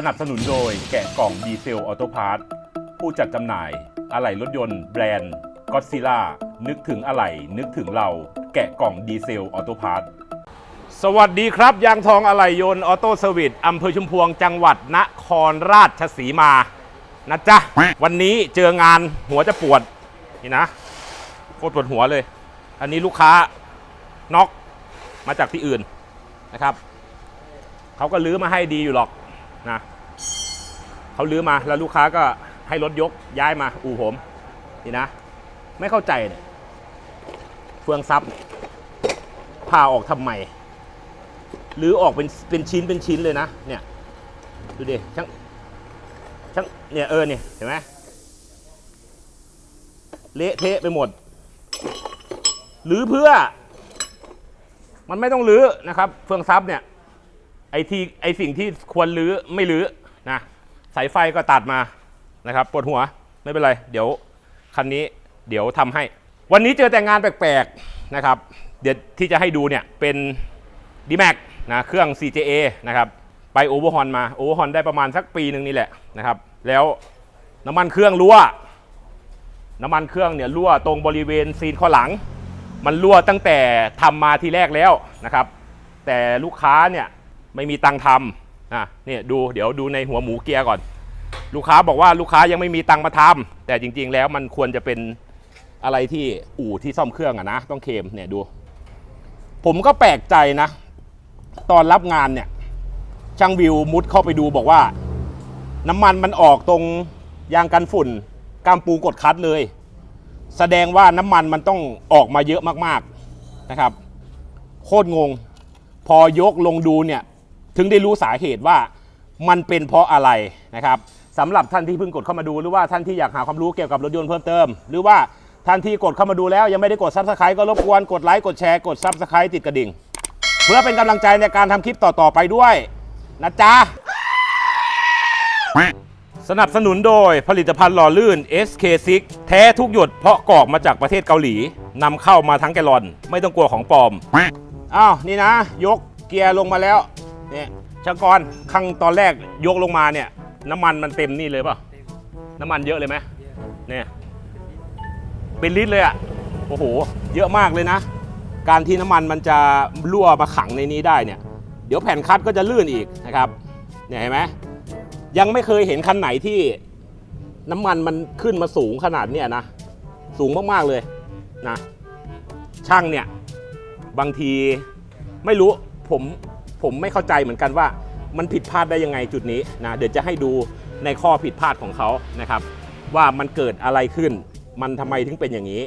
สนับสนุนโดยแกะกล่องดีเซลออโตพาร์ทผู้จัดจำหน่าย อะไหล่รถยนต์แบรนด์ก็ซิล่านึกถึงอะไหล่นึกถึงเรา แกะกล่องดีเซลออโตพาร์ทสวัสดีครับ ยางทองอะไหล่ยนต์ออโต้เซอร์วิสอำเภอชุมพวงจังหวัดนครราชสีมานะจ๊ะ วันนี้เจองานหัวจะปวด นี่นะโคตรปวดหัวเลย อันนี้ลูกค้าน็อกมาจากที่อื่นนะครับ เขาก็ลื้อมาให้ดีอยู่หรอก นะเขาลื้อมาแล้วลูกค้าก็ให้รถยกย้ายมาอู่ผมนี่นะ ไม่เข้าใจเนี่ยเฟืองซับพาออกทำไมหรือออกเป็นเป็นชิ้นเป็นชิ้นเลยนะ เนี่ยดูดิช่างช่างเนี่ยเออเนี่ยเห็นไหมเละเทะไปหมดหรือเพื่อ มันไม่ต้องลื้อนะครับ เฟืองซับเนี่ย ไอที่ไอสิ่งที่ควรลื้อไม่ลื้อนะสายไฟก็ตัดมานะครับปวดหัวไม่เป็นไร เดี๋ยวคันนี้เดี๋ยวทำให้ วันนี้เจอแต่งานแปลกๆนะครับ เดี๋ยวที่จะให้ดูเนี่ยเป็น d m a x นะเครื่อง CJA นะครับไปโอเวอร์ฮอนมาโอเวอร์ฮอนได้ประมาณสักปีหนึ่งนี่แหละนะครับ แล้วน้ำมันเครื่องรั่ว น้ำมันเครื่องเนี่ยรั่วตรงบริเวณซีนข้อหลัง มันรั่วตั้งแต่ทำมาทีแรกแล้วนะครับ แต่ลูกค้าเนี่ย ไม่มีตังค์ทำอะเนี่ยดูเดี๋ยวดูในหัวหมูเกียร์ก่อน ลูกค้าบอกว่าลูกค้ายังไม่มีตังค์มาทำแต่จริง ๆ แล้วมันควรจะเป็นอะไรที่อู่ที่ซ่อมเครื่องอะนะต้องเคมเนี่ยดู ผมก็แปลกใจนะ ตอนรับงานเนี่ย ช่างวิวมุดเข้าไปดูบอกว่า น้ำมันมันออกตรงยางกันฝุ่นกามปูกดคัดเลย แสดงว่าน้ำมันมันต้องออกมาเยอะมากๆนะครับ โคตรงง พอยกลงดูเนี่ย ถึงได้รู้สาเหตุว่ามันเป็นเพราะอะไรนะครับสำหรับท่านที่เพิ่งกดเข้ามาดูหรือว่าท่านที่อยากหาความรู้เกี่ยวกับรถยนต์เพิ่มเติม หรือว่าท่านที่กดเข้ามาดูแล้วยังไม่ได้กดซับสไครต์ก็รบกวนกดไลค์กดแชร์กดซับสไครต์ติดกระดิ่ง เพื่อเป็นกำลังใจในการทำคลิปต่อๆไปด้วยนะจ๊ะ สนับสนุนโดยผลิตภัณฑ์หล่อลื่น SK6 แท้ทุกหยดเพราะกรอกมาจากประเทศเกาหลีนำเข้ามาทั้งแกลลอน ไม่ต้องกลัวของปลอม อ้าว นี่นะ ยกเกียร์ลงมาแล้ว เนี่ยช่างกรข้างตอนแรกยกลงมาเนี่ย น้ำมันมันเต็มนี่เลยเปล่ะน้ำมันเยอะเลยไหมเนี่ยเป็นลิตรเลยอะโอ้โห เยอะมากเลยนะ การที่น้ำมันมันจะรั่วมาขังในนี้ได้เนี่ย เดี๋ยวแผ่นคัดก็จะลื่นอีกนะครับเนี่ยเห็นไหมยังไม่เคยเห็นคันไหนที่น้ำมันมันขึ้นมาสูงขนาดเนี้ยนะ สูงมากๆเลยนะ ช่างเนี่ย บางทีไม่รู้ผม ผมไม่เข้าใจเหมือนกันว่ามันผิดพลาดได้ยังไงจุดนี้นะเดี๋ยวจะให้ดูในข้อผิดพลาดของเขานะครับ ว่ามันเกิดอะไรขึ้น มันทำไมถึงเป็นอย่างนี้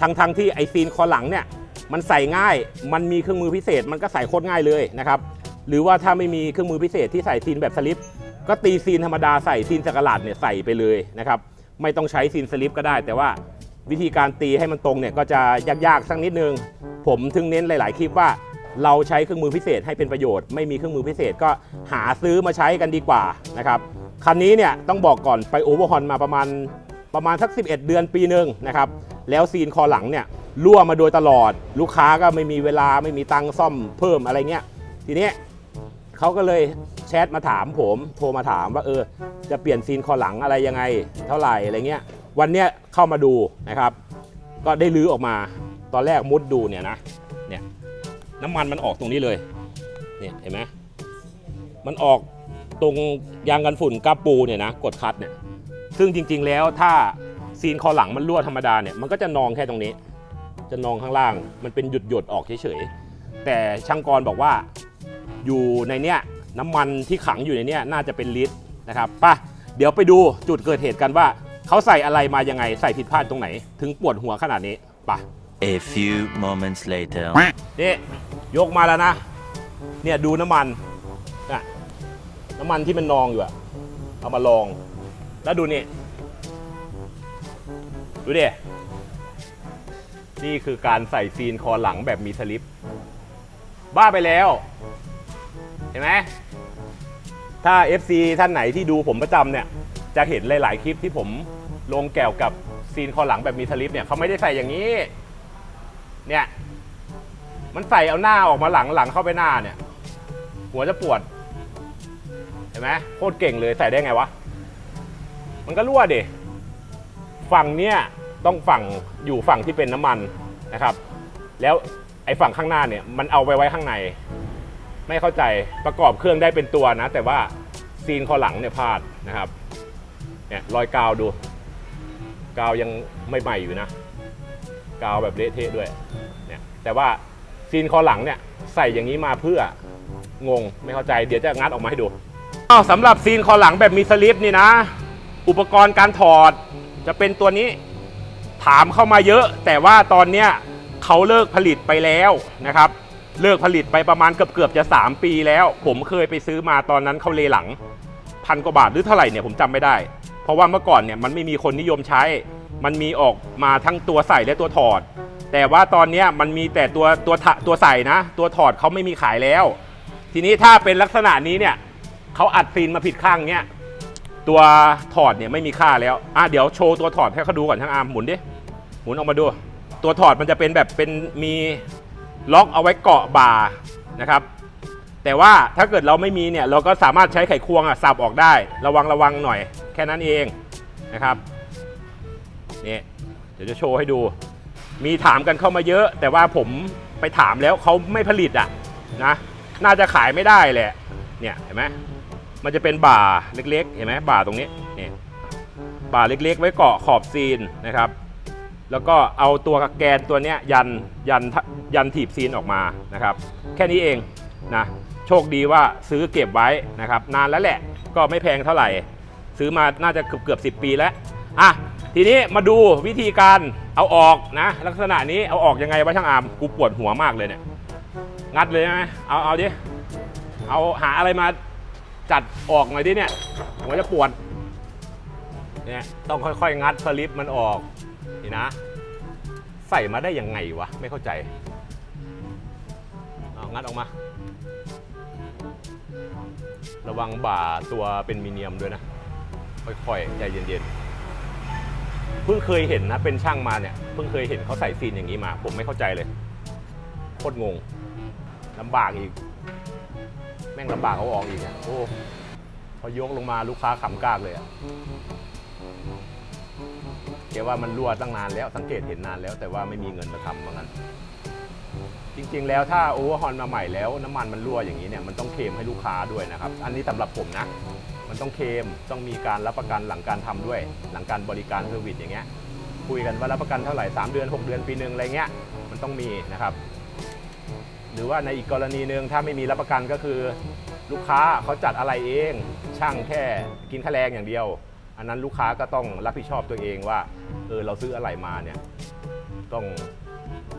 ทั้งทั้งที่ไอซีนคอหลังเนี่ยมันใส่ง่ายมันมีเครื่องมือพิเศษ มันก็ใส่โคตรง่ายเลยนะครับหรือว่าถ้าไม่มีเครื่องมือพิเศษที่ใส่ซีนแบบสลิปก็ตีซีนธรรมดาใส่ซีนสกหลาดเนี่ยใส่ไปเลยนะครับไม่ต้องใช้ซีนสลิปก็ได้ แต่ว่าวิธีการตีให้มันตรงเนี่ยก็จะยากๆสักนิดนึง ผมถึงเน้นหลาย ๆ คลิปว่า เราใช้เครื่องมือพิเศษให้เป็นประโยชน์ ไม่มีเครื่องมือพิเศษก็หาซื้อมาใช้กันดีกว่านะครับคันนี้เนี่ยต้องบอกก่อนไปโอเวอร์ฮอนมาประมาณประมาณสัก 11 เดือนปีหนึ่งนะครับแล้วซีนคอหลังเนี่ยรั่วมาโดยตลอด ลูกค้าก็ไม่มีเวลาไม่มีตังค์ซ่อมเพิ่มอะไรเงี้ยทีนี้เขาก็เลยแชทมาถามผมโทรมาถามว่าเออจะเปลี่ยนซีนคอหลังอะไรยังไง เท่าไหร่อะไรเงี้ยวันเนี้ยเข้ามาดูนะครับ ก็ได้ลื้อออกมาตอนแรกมุดดูเนี่ยนะ นี่ยน้ำมันมันออกตรงนี้เลยเนี่ยเห็นไหมมันออกตรงยางกันฝุ่นกาปูเนี่ยนะกดคัดเนี่ยซึ่งจริง ๆ แล้วถ้าซีนคอหลังมันรั่วธรรมดาเนี่ยมันก็จะนองแค่ตรงนี้ จะนองข้างล่าง มันเป็นหยุดหยดๆออกเฉยๆแต่ช่างกรบอกว่าอยู่ในเนี้ยน้ำมันที่ขังอยู่ในเนี้ยน่าจะเป็นลิตรนะครับป่ะเดี๋ยวไปดูจุดเกิดเหตุกันว่าเขาใส่อะไรมายังไงใส่ผิดพลาดตรงไหน ถึงปวดหัวขนาดนี้ป่ะ A few moments later. นี่ ยกมาแล้วนะ เนี่ยดูน้ำมันนะน้ำมันที่มันนองอยู่อะเอามาลอง แล้วดูนี่ ดูดิ นี่คือการใส่ซีนคอหลังแบบมีสลิป บ้าไปแล้ว เห็นไหม ถ้า FC ท่านไหนที่ดูผมประจำเนี่ย จะเห็นหลาย ๆ คลิปที่ผมลงแก่วกับซีนคอหลังแบบมีสลิปเนี่ยเขาไม่ได้ใส่อย่างนี้ เนี่ย มันใส่เอาหน้าออกมาหลังหลังเข้าไปหน้าเนี่ย หัวจะปวด เห็นไหมโคตรเก่งเลยใส่ได้ไงวะ มันก็รั่วดิฝั่งเนี้ยต้องฝั่งอยู่ฝั่งที่เป็นน้ำมันนะครับ แล้วไอ้ฝั่งข้างหน้าเนี่ยมันเอาไปไว้ข้างใน ไม่เข้าใจประกอบเครื่องได้เป็นตัวนะ แต่ว่าซีนคอหลังเนี่ยพลาดนะครับเนี่ยรอยกาวดูกาวยังไม่ใหม่อยู่นะ กาวแบบเละเทะด้วยเนี่ยแต่ว่า ซีนคอหลังเนี่ยใส่อย่างนี้มาเพื่องงไม่เข้าใจเดี๋ยวจะงัดออกมาให้ดูอ้าวสำหรับซีนคอหลังแบบมีสลิปนี่นะ อุปกรณ์การถอดจะเป็นตัวนี้ถามเข้ามาเยอะ แต่ว่าตอนเนี้ยเขาเลิกผลิตไปแล้วนะครับ เลิกผลิตไปประมาณเกือบเกือบๆจะ 3 ปีแล้ว ผมเคยไปซื้อมาตอนนั้นเขาเลหลังพันกว่าบาทหรือเท่าไหร่เนี่ยผมจำไม่ได้ เพราะว่าเมื่อก่อนเนี่ยมันไม่มีคนนิยมใช้ มันมีออกมาทั้งตัวใส่และตัวถอด แต่ว่าตอนนี้มันมีแต่ตัวตัวถตัวใส่นะ ตัวถอดเขาไม่มีขายแล้ว ทีนี้ถ้าเป็นลักษณะนี้เนี่ยเขาอัดซีนมาผิดข้างเนี่ยตัวถอดเนี่ยไม่มีค่าแล้วอะเดี๋ยวโชว์ตัวถอดให้เขาดูก่อนช่างอาร์มหมุนดิหมุนออกมาดู ตัวถอดมันจะเป็นแบบเป็นมีล็อกเอาไว้เกาะบ่านะครับ แต่ว่าถ้าเกิดเราไม่มีเนี่ยเราก็สามารถใช้ไขควงอะสับออกได้ ระวังระวังหน่อย แค่นั้นเองนะครับนี่เดี๋ยวจะโชว์ให้ดู มีถามกันเข้ามาเยอะ แต่ว่าผมไปถามแล้วเขาไม่ผลิตอะนะน่าจะขายไม่ได้แหละเนี่ยเห็นไหมมันจะเป็นบ่าเล็กๆเห็นไหมบ่าตรงนี้เนี่ยบ่าเล็กๆ ไว้เกาะขอบซีนนะครับ แล้วก็เอาตัวแกนตัวเนี้ยยันยันยันถีบซีนออกมานะครับ แค่นี้เองนะโชคดีว่าซื้อเก็บไว้นะครับ นานแล้วแหละก็ไม่แพงเท่าไหร่ ซื้อมาน่าจะเกือบเกือบสิปีแล้วอะ ทีนี้มาดูวิธีการเอาออกนะ ลักษณะนี้เอาออกยังไงวะช่างอามกูปวดหัวมากเลยเนี่ยงัดเลยไหมเอาเอาดิเอาหาอะไรมาจัดออกหน่อยดิเนี่ยหัวจะปวดเนี่ยต้องค่อยๆ งัดสลิปมันออกนี่นะ ใส่มาได้ยังไงวะไม่เข้าใจเอางัดออกมา ระวังบ่าตัวเป็นมีเนียมด้วยนะ ค่อยๆ ใจเย็นๆ เพิ่งเคยเห็นนะเป็นช่างมาเนี่ยเพิ่งเคยเห็นเขาใส่ซีนอย่างนี้มา ผมไม่เข้าใจเลยโคตรงงลำบากอีก แม่งลำบากเอาออกอีกอะโอ้พอยกลงมาลูกค้าขำกากเลยอะแกว่ามันรั่วตั้งนานแล้วสังเกตเห็นนานแล้ว แต่ว่าไม่มีเงินมาทำว่างั้นจริงๆ แล้วถ้าโอเวอร์ฮอนมาใหม่แล้ว น้ำมันมันรั่วอย่างนี้เนี่ยมันต้องเคลมให้ลูกค้าด้วยนะครับ อันนี้สำหรับผมนะ มันต้องเคมต้องมีการรับประกันหลังการทำด้วย หลังการบริการเซอร์วิสอย่างเงี้ยคุยกันว่ารับประกันเท่าไหร่ 3 เดือน 6 เดือนปีหนึ่งอะไรเงี้ยมันต้องมีนะครับ หรือว่าในอีกกรณีหนึ่งถ้าไม่มีรับประกันก็คือ ลูกค้าเขาจัดอะไรเอง ช่างแค่กินค่าแรงอย่างเดียว อันนั้นลูกค้าก็ต้องรับผิดชอบตัวเองว่าเออเราซื้ออะไรมาเนี่ยต้อง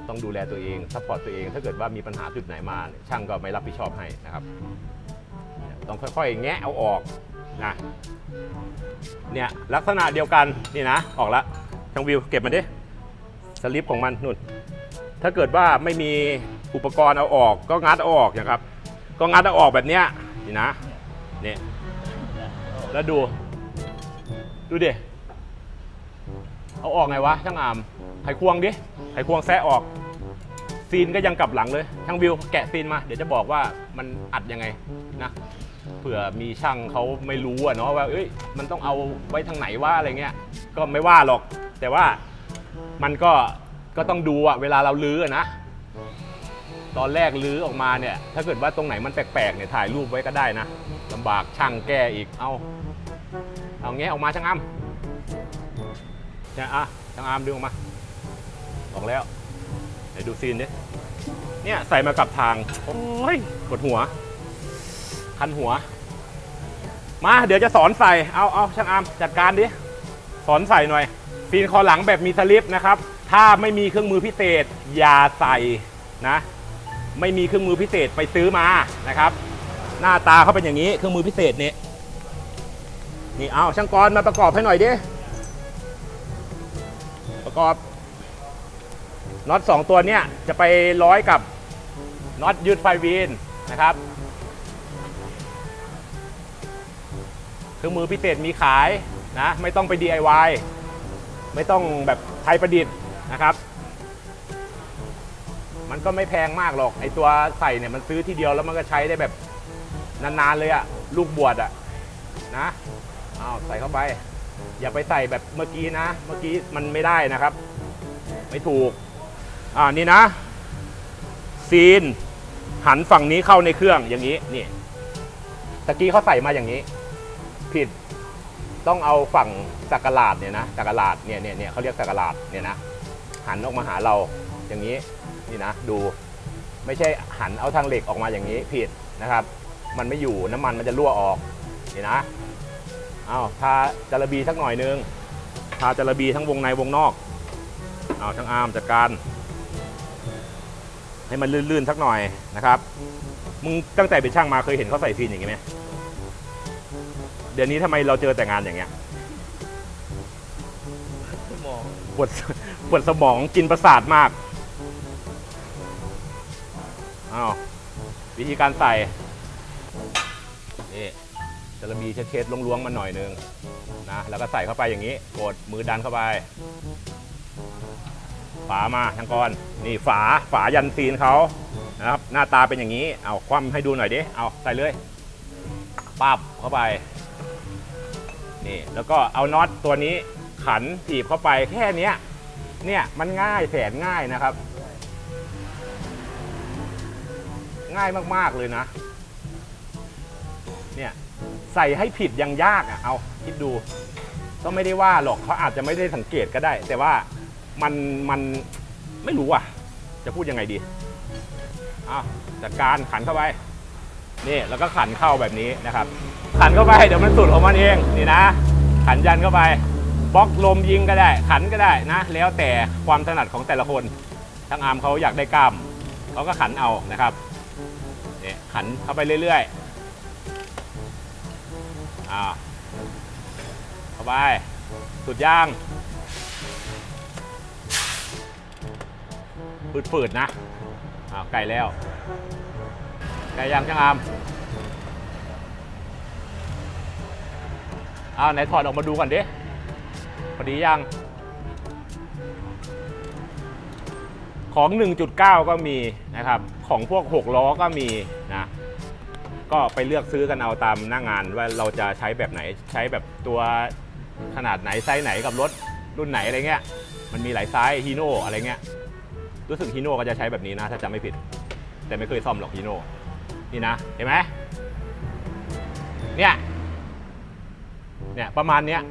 ต้องดูแลตัวเองซัพพอร์ตตัวเอง ถ้าเกิดว่ามีปัญหาจุดไหนมาช่างก็ไม่รับผิดชอบให้นะครับ ต้องค่อยๆ แงะเอาออก นะเนี่ยลักษณะเดียวกันนี่นะออกละช่างวิวเก็บมันดิสลิปของมันนุ่น ถ้าเกิดว่าไม่มีอุปกรณ์เอาออก ก็งัดเอาออกนะครับ ก็งัดเอาออกแบบเนี้ยนี่นะเนี่ยแล้วดู ดูดิเอาออกไงวะช่างอามไขควงดิไขควงแซะออก ซีนก็ยังกลับหลังเลยช่างวิวแกะซีนมา เดี๋ยวจะบอกว่ามันอัดยังไงนะ เผื่อมีช่างเขาไม่รู้อะเนาะว่าเอ้ยมันต้องเอาไว้ทางไหนว่าอะไรเงี้ยก็ไม่ว่าหรอก แต่ว่ามันก็ก็ต้องดูอะเวลาเราลื้ออะนะ ตอนแรกลื้อออกมาเนี่ย ถ้าเกิดว่าตรงไหนมันแปลกๆเนี่ยถ่ายรูปไว้ก็ได้นะลำบากช่างแก้อีกเอาเอาแงะออกมาช่างอ้ำเนี่ยอะช่างอ้ำดึงออกมาออกแล้วไหนดูซีนดิเนี่ยใส่มากับทางโอ้ยปวดหัว คันหัว มาเดี๋ยวจะสอนใส่ เอาเอาช่างอ้ำจัดการดิ สอนใส่หน่อยซีนคอหลังแบบมีสลิปนะครับ ถ้าไม่มีเครื่องมือพิเศษอย่าใส่นะ ไม่มีเครื่องมือพิเศษไปซื้อมานะครับ หน้าตาเขาเป็นอย่างนี้เครื่องมือพิเศษเนี่ยนี่เอาช่างกรมาประกอบให้หน่อยดิ ประกอบน็อตสองตัวเนี้ยจะไปร้อยกับน็อตยืดไฟวีนนะครับ เครื่องมือพิเศษมีขายนะไม่ต้องไป DIY ไม่ต้องแบบไทยประดิษฐ์นะครับ มันก็ไม่แพงมากหรอกไอตัวใส่เนี่ยมันซื้อทีเดียวแล้วมันก็ใช้ได้แบบนานๆเลยอะลูกบวชอะนะเอาใส่เข้าไป อย่าไปใส่แบบเมื่อกี้นะ เมื่อกี้มันไม่ได้นะครับ ไม่ถูกอ่านี่นะ ซีน หันฝั่งนี้เข้าในเครื่องอย่างนี้นี่ตะกี้เขาใส่มาอย่างนี้ ผิด ต้องเอาฝั่งสักกะลาดเนี่ยนะสักกะลาดเนี่ยเนี่ยเนี่ยเขาเรียกสักกะลาดเนี่ยนะหันออกมาหาเราอย่างนี้นี่นะดูไม่ใช่หันเอาทางเหล็กออกมาอย่างนี้ผิดนะครับ มันไม่อยู่น้ำมันมันจะรั่วออกนี่นะเอาทาจาระบีสักหน่อยนึงทาจาระบีทั้งวงในวงนอกเอาทั้งอาร์มจัดการ ให้มันลื่นๆสักหน่อยนะครับมึงตั้งแต่เป็นช่างมาเคยเห็นเขาใส่ฟินอย่างนี้ไหม เดี๋ยวนี้ทำไมเราเจอแต่งานอย่างเงี้ยมองปวดปวดสมองกินประสาทมากอ้าววิธีการใส่นี่จระบีเช็ดๆล้วงๆมาหน่อยนึงนะแล้วก็ใส่เข้าไปอย่างนี้ กดมือดันเข้าไป ฝามาทั้งก้อนนี่ฝาฝายันซีนเขานะครับ หน้าตาเป็นอย่างนี้ เอาคว่ำให้ดูหน่อยดิเอาใส่เลยปับเข้าไป นี่แล้วก็เอาน็อตตัวนี้ขันถีบเข้าไปแค่เนี้ยเนี่ยมันง่ายแสนง่ายนะครับ ง่ายมากๆเลยนะ เนี่ยใส่ให้ผิดยังยากอะเอาคิดดูก็ไม่ได้ว่าหรอกเขาอาจจะไม่ได้สังเกตก็ได้ แต่ว่ามันมันไม่รู้อะ จะพูดยังไงดีอ้าวจัดการขันเข้าไป นี่แล้วก็ขันเข้าแบบนี้นะครับ ขันเข้าไปเดี๋ยวมันสุดของมันเองนี่นะ ขันยันเข้าไปบล็อกลมยิงก็ได้ ขันก็ได้นะ แล้วแต่ความถนัดของแต่ละคนทางอาร์มเขาอยากได้กล้ามเขาก็ขันเอานะครับนี่ขันเข้าไปเรื่อยๆอ้าเข้าไปสุดย่างฝืดๆนะอ้าวไกลแล้ว ไกลยังช่างอามอ้าวไหนถอดออกมาดูก่อนดิพอดียัง ของ 1.9 ก็มีนะครับ ของพวก 6 ล้อก็มีนะ ก็ไปเลือกซื้อกันเอาตามหน้างานว่าเราจะใช้แบบไหน ใช้แบบตัวขนาดไหนไซส์ไหนกับรถรุ่นไหนอะไรเงี้ย มันมีหลายไซส์ฮีโน่อะไรเงี้ย รู้สึกฮีโน่ก็จะใช้แบบนี้นะ ถ้าจำไม่ผิด แต่ไม่เคยซ่อมหรอกฮีโน่ นี่นะ เห็นไหมเนี่ย เนี่ยประมาณเนี้ย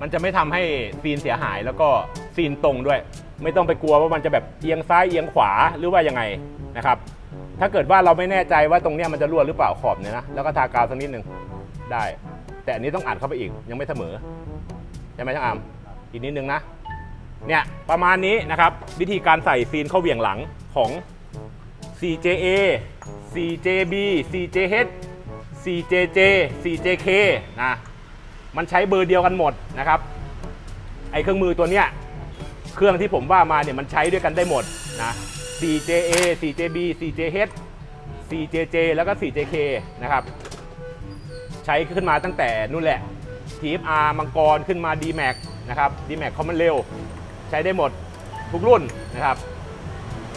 มันจะไม่ทำให้ซีนเสียหายแล้วก็ซีนตรงด้วย ไม่ต้องไปกลัวว่ามันจะแบบเอียงซ้ายเอียงขวาหรือว่ายังไงนะครับ ถ้าเกิดว่าเราไม่แน่ใจว่าตรงเนี้ยมันจะรั่วหรือเปล่าขอบเนี่ยนะ แล้วก็ทากาวสักนิดหนึ่งได้ แต่อันนี้ต้องอัดเข้าไปอีกยังไม่เสมอใช่ไหมช่างอามอีกนิดนึงนะ เนี่ยประมาณนี้นะครับ วิธีการใส่ซีนเข้าเวียงหลังของ CJA CJB CJH CJJ CJK นะ มันใช้เบอร์เดียวกันหมดนะครับ ไอ้เครื่องมือตัวเนี้ย เครื่องที่ผมว่ามาเนี่ยมันใช้ด้วยกันได้หมดนะ CJA CJB CJH CJJ แล้วก็ CJK นะครับ ใช้ขึ้นมาตั้งแต่นู่นแหละ TFR มังกรขึ้นมา DMAX นะครับ DMAX คอมมอนเร็ว ใช้ได้หมดทุกรุ่นนะครับ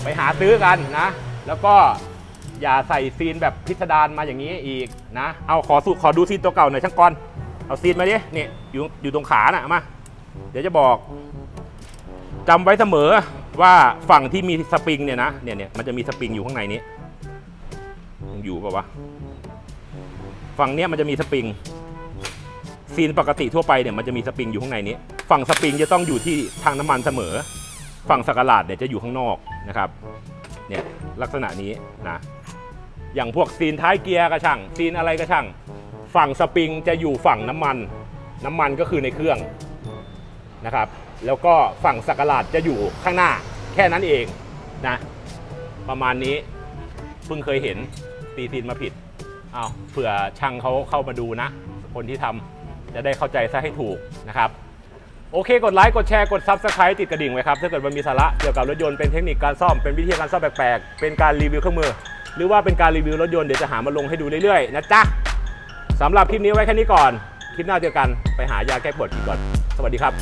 ไปหาซื้อกันนะ แล้วก็อย่าใส่ซีนแบบพิสดารมาอย่างนี้อีกนะ เอาขอสูขอดูซีนตัวเก่าหน่อยช่างกรเอาซีนมาดินี่อยู่อยู่ตรงขาน่ะมา เดี๋ยวจะบอกจำไว้เสมอว่าฝั่งที่มีสปริงเนี่ยนะเนี่ยเนี่ยมันจะมีสปริงอยู่ข้างในนี้อยู่ป่าวะฝั่งเนี้ยมันจะมีสปริงซีนปกติทั่วไปเนี่ยมันจะมีสปริงอยู่ข้างในนี้ ฝั่งสปริงจะต้องอยู่ที่ทางน้ำมันเสมอ ฝั่งสกาลาดเนี่ยจะอยู่ข้างนอกนะครับ เนี่ยลักษณะนี้นะอย่างพวกซีนท้ายเกียร์ก็ช่างซีนอะไรก็ช่าง ฝั่งสปริงจะอยู่ฝั่งน้ำมัน น้ำมันก็คือในเครื่องนะครับ แล้วก็ฝั่งสักาลาดจะอยู่ข้างหน้าแค่นั้นเองนะประมาณนี้เพิ่งเคยเห็นตีซีนมาผิดเอาเผื่อช่างเขาเข้ามาดูนะ คนที่ทำจะได้เข้าใจซะให้ถูกนะครับ โอเค กดไลค์ กดแชร์ กด Subscribe ติดกระดิ่งไว้ครับ ถ้าเกิดมันมีสาระเกี่ยวกับรถยนต์ เป็นเทคนิคการซ่อม เป็นวิธีการซ่อมแปลกๆ เป็นการรีวิวเครื่องมือ หรือว่าเป็นการรีวิวรถยนต์ เดี๋ยวจะหามาลงให้ดูเรื่อยๆ นะจ๊ะสำหรับคลิปนี้ไว้แค่นี้ก่อน คลิปหน้าเจอกัน ไปหายาแก้ปวดกินก่อน สวัสดีครับ